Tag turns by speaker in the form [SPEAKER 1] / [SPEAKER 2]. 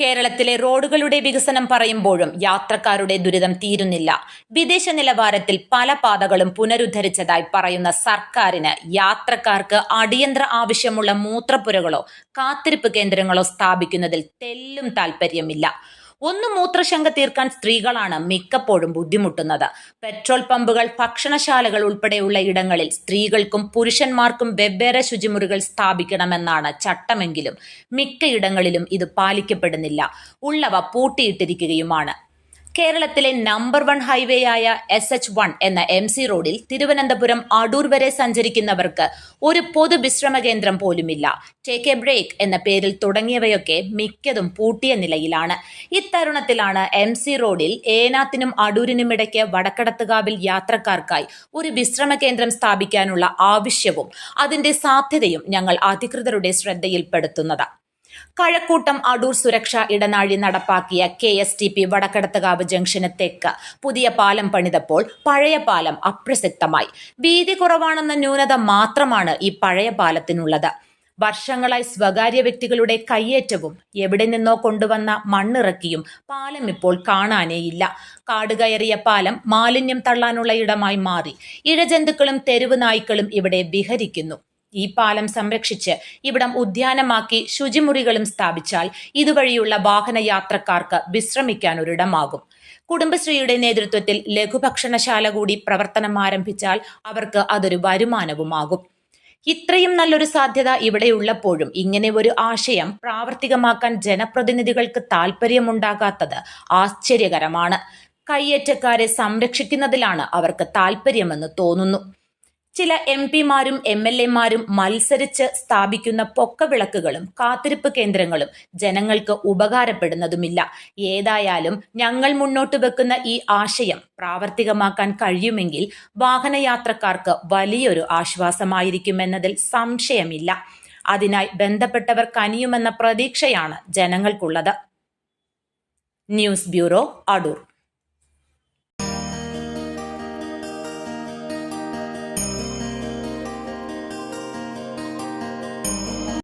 [SPEAKER 1] കേരളത്തിലെ റോഡുകളുടെ വികസനം പറയുമ്പോഴും യാത്രക്കാരുടെ ദുരിതം തീരുന്നില്ല. വിദേശ നിലവാരത്തിൽ പല പാതകളും പുനരുദ്ധരിച്ചതായി പറയുന്ന സർക്കാരിന് യാത്രക്കാർക്ക് അടിയന്തര ആവശ്യമുള്ള മൂത്രപ്പുരകളോ കാത്തിരിപ്പ് കേന്ദ്രങ്ങളോ സ്ഥാപിക്കുന്നതിൽ തെല്ലും താല്പര്യമില്ല ഒന്ന് മൂത്രശങ്ക തീർക്കാൻ സ്ത്രീകളാണ് മിക്കപ്പോഴും ബുദ്ധിമുട്ടുന്നത്. പെട്രോൾ പമ്പുകൾ ഭക്ഷണശാലകൾ ഉൾപ്പെടെയുള്ള ഇടങ്ങളിൽ സ്ത്രീകൾക്കും പുരുഷന്മാർക്കും വെവ്വേറെ ശുചിമുറികൾ സ്ഥാപിക്കണമെന്നാണ് ചട്ടമെങ്കിലും മിക്കയിടങ്ങളിലും ഇത് പാലിക്കപ്പെടുന്നില്ല. ഉള്ളവ പൂട്ടിയിട്ടിരിക്കുകയുമാണ്. കേരളത്തിലെ നമ്പർ വൺ ഹൈവേയായ എസ് എച്ച് വൺ എന്ന എം സി റോഡിൽ തിരുവനന്തപുരം അടൂർ വരെ സഞ്ചരിക്കുന്നവർക്ക് ഒരു പൊതു വിശ്രമ കേന്ദ്രം പോലുമില്ല. ടേക്ക് എ ബ്രേക്ക് എന്ന പേരിൽ തുടങ്ങിയവയൊക്കെ മിക്കതും പൂട്ടിയ നിലയിലാണ്. ഇത്തരുണത്തിലാണ് എം സി റോഡിൽ ഏനാത്തിനും അടൂരിനും ഇടയ്ക്ക് വടക്കടത്തുകാവിൽ യാത്രക്കാർക്കായി ഒരു വിശ്രമ കേന്ദ്രം സ്ഥാപിക്കാനുള്ള ആവശ്യവും അതിന്റെ സാധ്യതയും ഞങ്ങൾ അധികൃതരുടെ ശ്രദ്ധയിൽപ്പെടുത്തുന്നത്. കഴക്കൂട്ടം അടൂർ സുരക്ഷാ ഇടനാഴി നടപ്പാക്കിയ K S T P Vadakkadathukavu junction തെക്ക്. പുതിയ പാലം പണിതപ്പോൾ പഴയ പാലം അപ്രസക്തമായി. വീതി കുറവാണെന്ന ന്യൂനത മാത്രമാണ് ഈ പഴയ പാലത്തിനുള്ളത്. വർഷങ്ങളായി സ്വകാര്യ വ്യക്തികളുടെ കയ്യേറ്റവും എവിടെ നിന്നോ കൊണ്ടുവന്ന മണ്ണിറക്കിയും പാലം ഇപ്പോൾ കാണാനേയില്ല. കാടുകയറിയ പാലം മാലിന്യം തള്ളാനുള്ള ഇടമായി മാറി. ഇഴജന്തുക്കളും തെരുവ് നായ്ക്കളും ഇവിടെ വിഹരിക്കുന്നു. ഈ പാലം സംരക്ഷിച്ച് ഇവിടം ഉദ്യാനമാക്കി ശുചിമുറികളും സ്ഥാപിച്ചാൽ ഇതുവഴിയുള്ള വാഹനയാത്രക്കാർക്ക് വിശ്രമിക്കാൻ ഒരിടമാകും. കുടുംബശ്രീയുടെ നേതൃത്വത്തിൽ ലഘുഭക്ഷണശാല കൂടി പ്രവർത്തനം ആരംഭിച്ചാൽ അവർക്ക് അതൊരു വരുമാനവുമാകും. ഇത്രയും നല്ലൊരു സാധ്യത ഇവിടെയുള്ളപ്പോഴും ഇങ്ങനെ ഒരു ആശയം പ്രാവർത്തികമാക്കാൻ ജനപ്രതിനിധികൾക്ക് താല്പര്യമുണ്ടാകാത്തത് ആശ്ചര്യകരമാണ്. കയ്യേറ്റക്കാരെ സംരക്ഷിക്കുന്നതിലാണ് അവർക്ക് താല്പര്യമെന്ന് തോന്നുന്നു. ചില എം പിമാരും എം എൽ എമാരും മത്സരിച്ച് സ്ഥാപിക്കുന്ന പൊക്കവിളക്കുകളും കാത്തിരിപ്പ് കേന്ദ്രങ്ങളും ജനങ്ങൾക്ക് ഉപകാരപ്പെടുന്നതുമില്ല. ഏതായാലും ഞങ്ങൾ മുന്നോട്ട് വെക്കുന്ന ഈ ആശയം പ്രാവർത്തികമാക്കാൻ കഴിയുമെങ്കിൽ വാഹനയാത്രക്കാർക്ക് വലിയൊരു ആശ്വാസമായിരിക്കുമെന്നതിൽ സംശയമില്ല. അതിനായി ബന്ധപ്പെട്ടവർ കനിയുമെന്ന പ്രതീക്ഷയാണ് ജനങ്ങൾക്കുള്ളത്. News bureau Adoor.